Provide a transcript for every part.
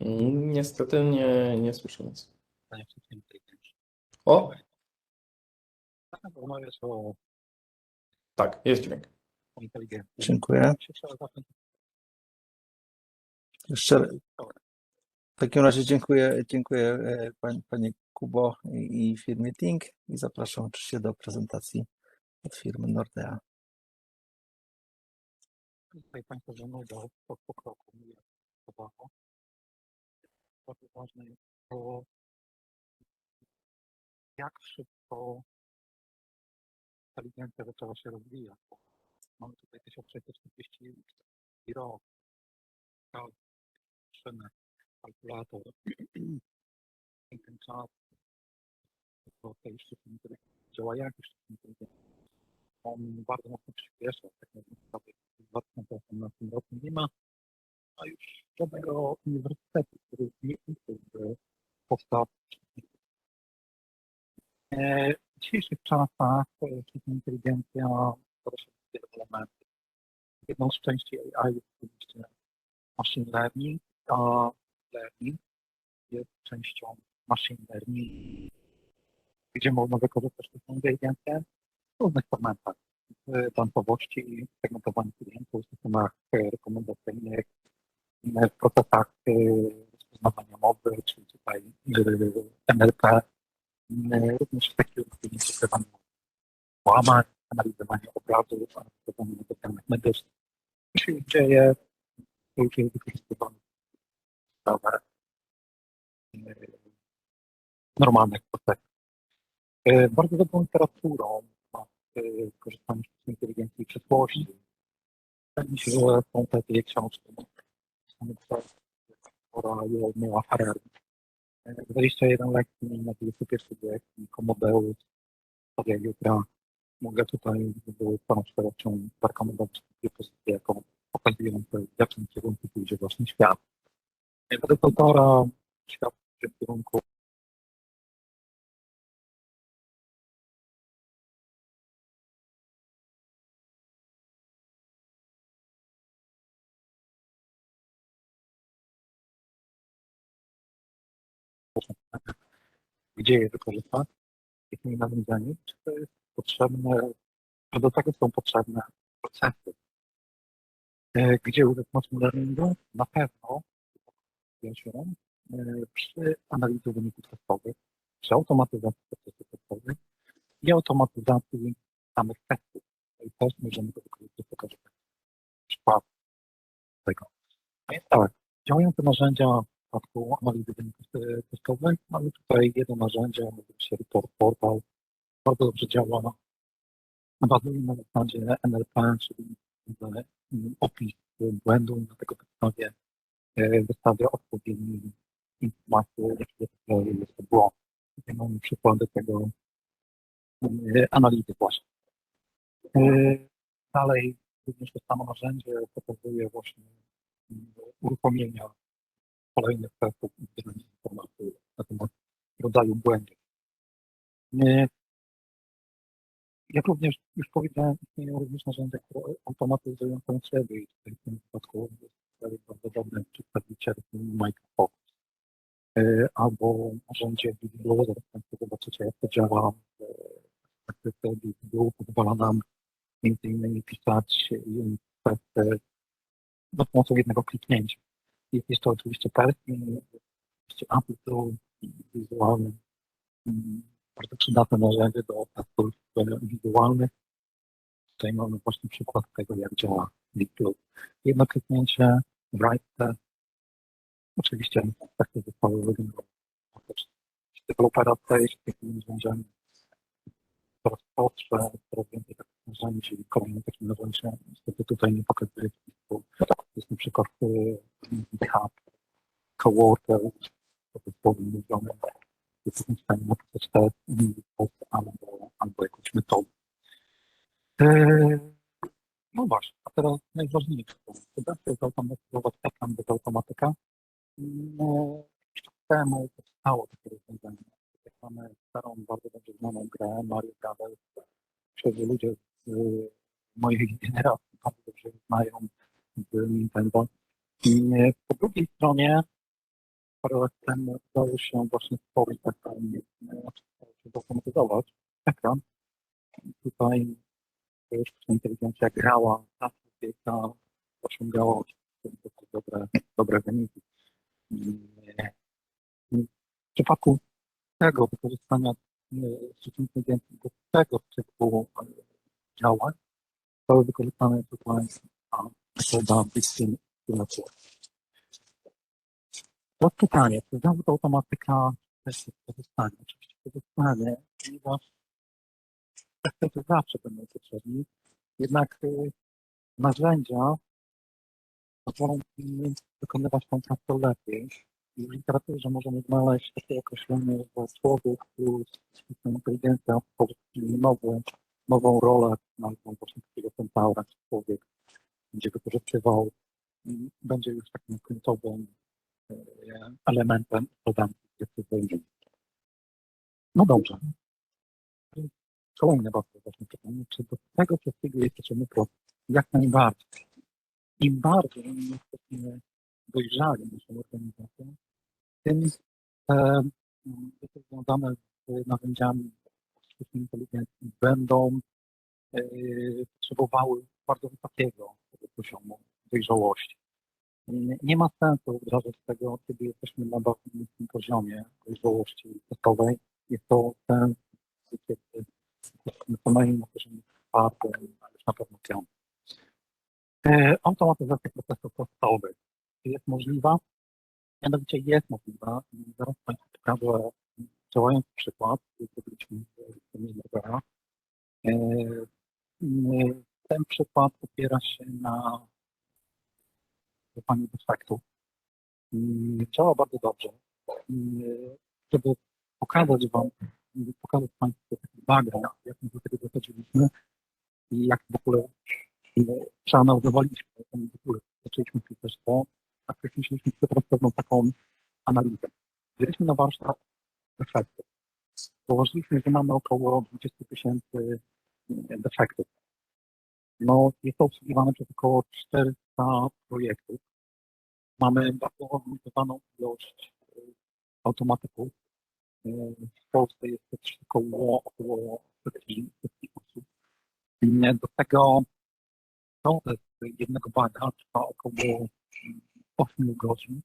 Niestety nie, nie słyszę nic. Panie. O, Tak, o tak, jest dźwięk. inteligencji. Dziękuję. Się Jeszcze w takim razie dziękuję, dziękuję e, Panie Kubo i, i firmie Ting i zapraszam oczywiście do prezentacji od firmy Nordea. Tutaj Państwo żonują po, po kroku, mówię, podobało. Bardzo ważne jest to, jak szybko inteligencja zaczęła się rozwijać. Mamy tutaj 1640 rok, kal- szynę, kalkulator. I ten czas. To tej sztucznej inteligencji działa. Jak sztuczna inteligencja. On bardzo mocno przyspiesza, tak naprawdę w 2018 roku nie ma, a już żadnego uniwersytetu, który nie uczyłby podstaw. E, W dzisiejszych czasach e, sztuczna inteligencja z wielu elementów. Jedną z części AI jest oczywiście machine learning, a learning jest częścią machine learning, gdzie można wykorzystać sztuczną inteligencję w różnych formatach w bankowości, segmentowaniu klientów, systemach e, rekomendacyjnych, w procesach e, rozpoznawania mowy, czyli tutaj NLP, również w takim wykrywaniu łamań, analizowanie obrazu, analizowanie danych medycznych. To się dzieje, to już jest wykorzystywane w sprawach e, normalnych procesach. E, Bardzo dobrą literaturą nad e, korzystaniem z inteligencji w przyszłości. Wydaje mi się, że są te dwie książki. Są przez Ora i Noah Harari. E, 21 lekcji na XXI wiek i Komodeus, Stadia Jutra. Mogę tutaj czterością zarekomendować dwie pozycje jako pokazujące, w jakim kierunku pójdzie właśnie świat. Według autora świat w kierunku gdzie je wykorzystać, jakimi narzędziami, czy to jest potrzebne, czy do tego są potrzebne procesy. E, Gdzie użyć machine learningu? Na pewno się e, przy analizie wyników testowych, przy automatyzacji procesów testowych i automatyzacji samych testów. I też możemy to wykorzystać do każdego tego. A jest tak, działające narzędzia w przypadku analizy wyników testowych mamy tutaj jedno narzędzie, się Report Portal. Bardzo dobrze działa. Bazuje na zasadzie NLP, czyli e, opis błędu na tego podstawie e, wystawia odpowiednie informacje, jakie jest to błąd. Tutaj mamy przykłady tego e, analizy właśnie. E, Dalej również to samo narzędzie pokazuje właśnie mm, uruchomienia kolejnych i zbierania informacji na temat rodzaju błędów. E, Jak również już powiedziałem, istnieją również narzędzia, które automatyzują potrzeby i tutaj w tym przypadku jest bardzo dobry przedstawiciel Microsoft. E, Albo narzędzie Bibliu, zaraz Państwo zobaczycie jak to działa. E, Perspektywa Bibliu pozwala nam między innymi pisać e, testy za pomocą jednego kliknięcia. Jest, jest to oczywiście Perkin, oczywiście Amplitude, wizualny, mm, bardzo przydatne narzędzie do e, wizualnych. Tutaj mamy właśnie przykład tego, jak działa Bibliu. Jedno kliknięcie, write. Oczywiście zostały wygenerowane. też Dewelopera tej z takimi narzędziami coraz prostsze, coraz więcej takich narzędzi. Kolejnym takim narzędziem, niestety tutaj nie pokazuję, bo jest na przykład GitHub, Coworker, to jest powiem mówione, jesteśmy w stanie napisać test, test albo, albo jakąś metodę. E, No właśnie, a teraz najważniejsze, da się zautomatyzować ekran bez automatyka. No, temu powstało takie rozwiązanie. Mamy starą, bardzo dobrze znaną grę Mario Brothers, przecież ludzie z mojej generacji bardzo dobrze znają z Nintendo. I po drugiej stronie parę lat temu udało się właśnie stworzyć taką, e, się zautomatyzować ekran. I Tutaj już sztuczna inteligencja grała na człowieka, osiągała dobre, dobre wyniki. E, W przypadku tego wykorzystania e, sztucznej inteligencji do tego typu e, działań, zostały wykorzystane tutaj metoda Big Signature. To pytanie, czy zawód automatyka też jest korzystanie? Oczywiście korzystanie, ponieważ efekty zawsze będą potrzebni, jednak y, narzędzia pozwolą mi wykonywać tą pracę lepiej. I w literaturze możemy znaleźć takie określenie, że człowiek plus sztuczna inteligencja tworzy nową, nową rolę, nazwą właśnie takiego centaura, człowiek będzie wykorzystywał, będzie już takim końcowym e, elementem dodanki decyzyjnej. No dobrze. Kolejne bardzo ważne pytanie, czy do tego wszystkiego jesteśmy proces? Jak najbardziej. Im bardziej jesteśmy dojrzali naszą organizacją, tym rzeczy związane z narzędziami sztucznej inteligencji będą e, potrzebowały bardzo wysokiego poziomu dojrzałości. Nie- ma sensu wdrażać tego, kiedy jesteśmy na bardzo niskim poziomie dojrzałości testowej. Jest to sens, kiedy jesteśmy co najmniej na poziomie czwartym, a już na pewno piątym. E, Automatyzacja procesów testowych jest możliwa? Mianowicie jest możliwa. Zaraz Państwu pokażę działający przykład, zrobiliśmy z Millerera. Ten przykład opiera się na pani defektu. Działa bardzo dobrze. I Żeby pokazać Wam, pokazać Państwu taki background, jak my do tego dochodziliśmy i jak w ogóle e, przeanalizowaliśmy, jak w ogóle zaczęliśmy pisać to, wcześniej musieliśmy przeprowadzić pewną taką analizę. Wzięliśmy na warsztat defekty. Położyliśmy, że mamy około 20 tysięcy defektów. No, jest to obsługiwane przez około 400 projektów. Mamy bardzo limitowaną ilość e, automatyków. E, W Polsce jest to około, około setki, setki osób. I Do tego proces jednego baga trwa około 8 godzin.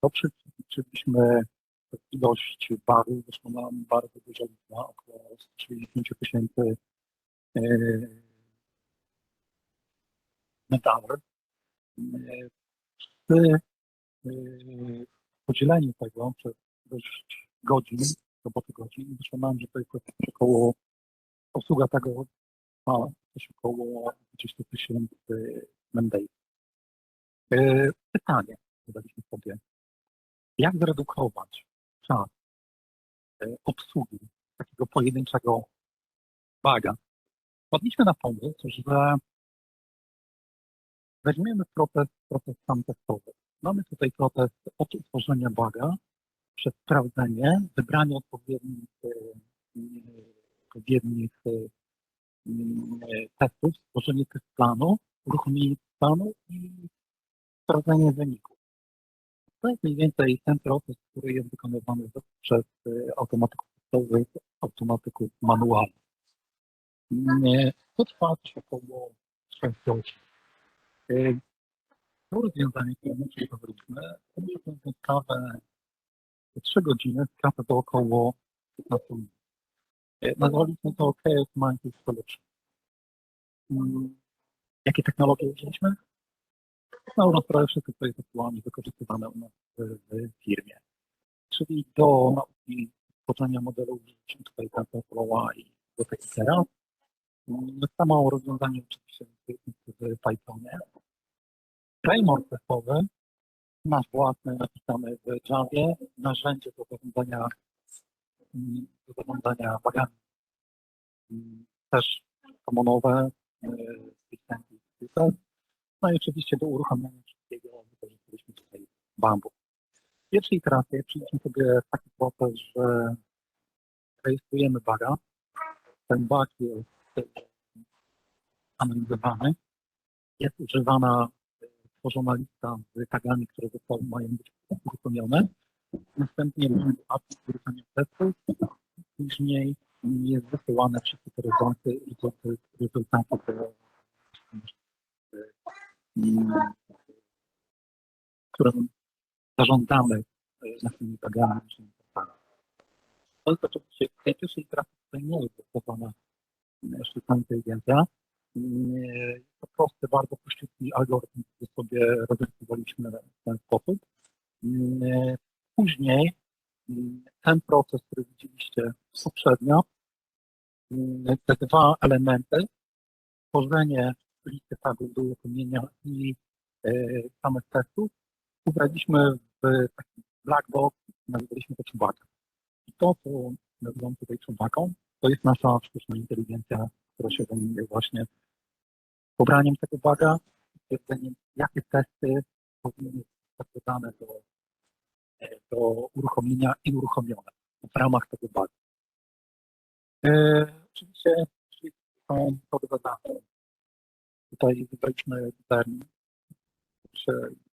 To przeliczyliśmy ilość barów, zresztą nam bardzo dużo liczba, około 160 tysięcy e, medali. E, Przy e, podzieleniu tego przez ilość godzin, roboty godzin, wyszło nam, że to jest około, obsługa tego trwa coś około 20 tysięcy mendej. E, Pytanie zadaliśmy sobie, jak zredukować czas e, obsługi takiego pojedynczego baga? Wpadliśmy na pomysł, że weźmiemy proces, proces sam testowy. Mamy tutaj proces od utworzenia baga, przez sprawdzenie, wybranie odpowiednich, e, odpowiednich testów, stworzenie test planu, uruchomienie planu i sprawdzenie wyników. To jest mniej więcej ten proces, który jest wykonywany przez e, automatyków testowych, automatyków manualnych. To trwa około 3 godzin. E, To rozwiązanie, które my przygotowaliśmy, to może tę sprawę 3 godziny, trafia to około 15 minut. E, Nazwaliśmy to Chaos Monkey Solution. Mm, Jakie technologie użyliśmy? Sprawę wszystko, co jest wykorzystywane u nas w, firmie. Czyli do nauki tworzenia modelów użyliśmy tutaj TensorFlowa i do Textera. Mm, Samo rozwiązanie oczywiście w Pythonie. Framework testowy nasz własny napisany w Javie, narzędzie do zarządzania, mm, do zarządzania bagami. Mm, Też komonowe, System. No i oczywiście do uruchamiania wszystkiego wykorzystaliśmy tutaj Bamboo. W pierwszej iteracji przyjęliśmy sobie taki proces, że rejestrujemy baga. Ten bug jest analizowany. Jest używana tworzona lista z tagami, które zostały, mają być uruchomione. Następnie mamy aplik uruchamiania testów. Później jest wysyłane wszystkie te rezultaty, rezultaty, rezultaty które zażądamy e, naszymi bagami, naszymi. To jest oczywiście w tej tutaj nie jest zastosowana e, sztuczna inteligencja. Mm, Jest to prosty, bardzo prościutki algorytm, który sobie rozrysowaliśmy w ten sposób. Mm, Później ten proces, który widzieliście poprzednio, te dwa elementy, tworzenie listy tagów do uruchomienia i e, samych testów, ubraliśmy w taki black box, nazwaliśmy to czubaka. I to, co nazywam tutaj czubaką, to jest nasza sztuczna inteligencja, która się zajmuje właśnie pobraniem tego baga, stwierdzeniem, jakie testy powinny być dane do e, do uruchomienia i uruchomione w ramach tego bagu. E, oczywiście są kody zadane. Tutaj wybraliśmy termin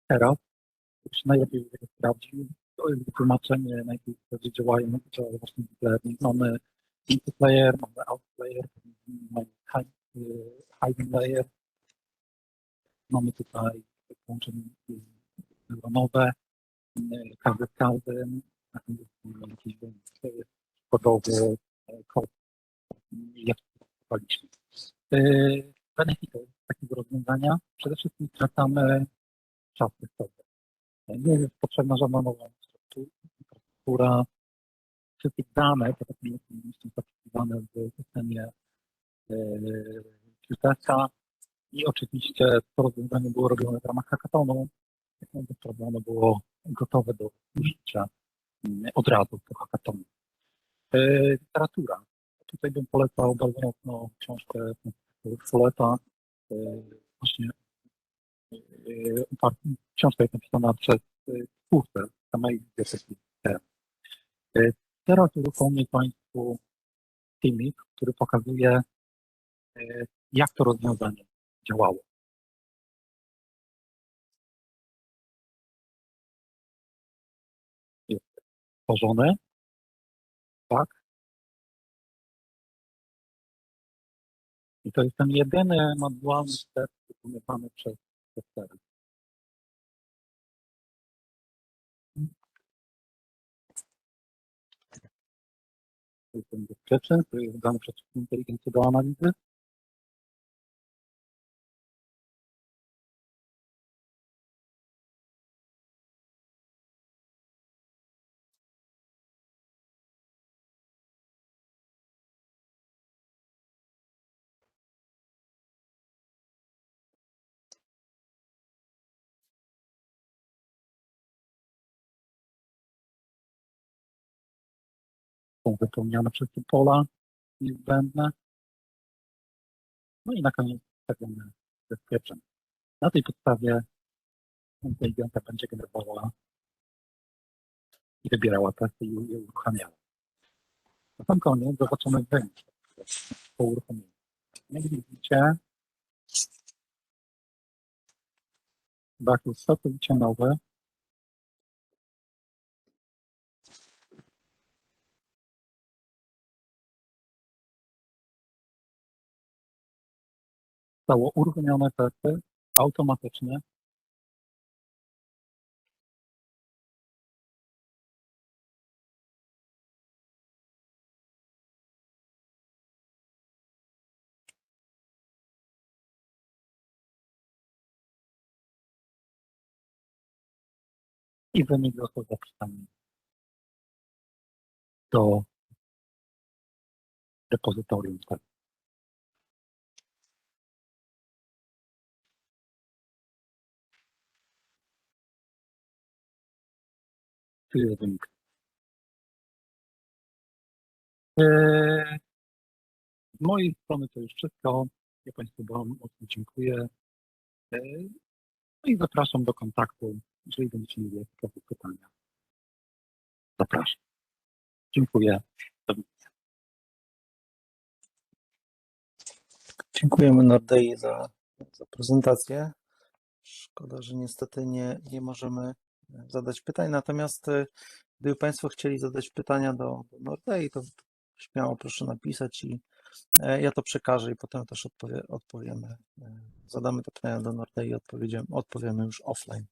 teraz, który się najlepiej sprawdził. To wytłumaczenie najpierw, działają, działa właśnie learning. Mamy input layer, mamy output layer, mamy hiding layer. Mamy tutaj połączenie neuronowe, każdy z każdym, jakiś kodowy e, kod, jak kupowaliśmy. Benefity takiego rozwiązania, przede wszystkim skracamy czas testowy. E, Nie jest potrzebna żadna nowa infrastruktura. Wszystkie dane, są zapisywane w systemie QTS-a i oczywiście to rozwiązanie było robione w ramach hackathonu, to ono było gotowe do użycia mm, od razu po hackathonu. E, Literatura. Tutaj bym polecał bardzo mocno książkę Foleta. e, Właśnie e, książka jest napisana przez e, twórcę samej biblioteki. Teraz uruchomię Państwu filmik, który pokazuje, jak to rozwiązanie działało. tworzone. Tak. I to jest ten jedyny manualny test wykonywany przez testery. To jest ten bezpieczny, który jest dany przez sztuczną inteligencję do analizy. Są wypełniane wszystkie pola niezbędne. No i na koniec stawiamy description. Na tej podstawie inteligencja będzie generowała i wybierała testy i je uruchamiała. Na sam koniec zobaczymy wynik po uruchomieniu. Jak widzicie, brak jest całkowicie nowy. Zostało uruchomione testy automatycznie. I wynik został zapisany do. Wynik. Eee, Z mojej strony to już wszystko. Ja Państwu bardzo dziękuję. Eee, No i zapraszam do kontaktu, jeżeli będziecie mieli jakiekolwiek pytania. Zapraszam. Dziękuję. Do widzenia. Dziękujemy Nordei za, za prezentację. Szkoda, że niestety nie, nie możemy zadać pytań. Natomiast e, gdyby Państwo chcieli zadać pytania do, Nordei, to śmiało proszę napisać i e, ja to przekażę i potem też odpowie, odpowiemy. e, Zadamy to pytania do Nordei i odpowiemy już offline.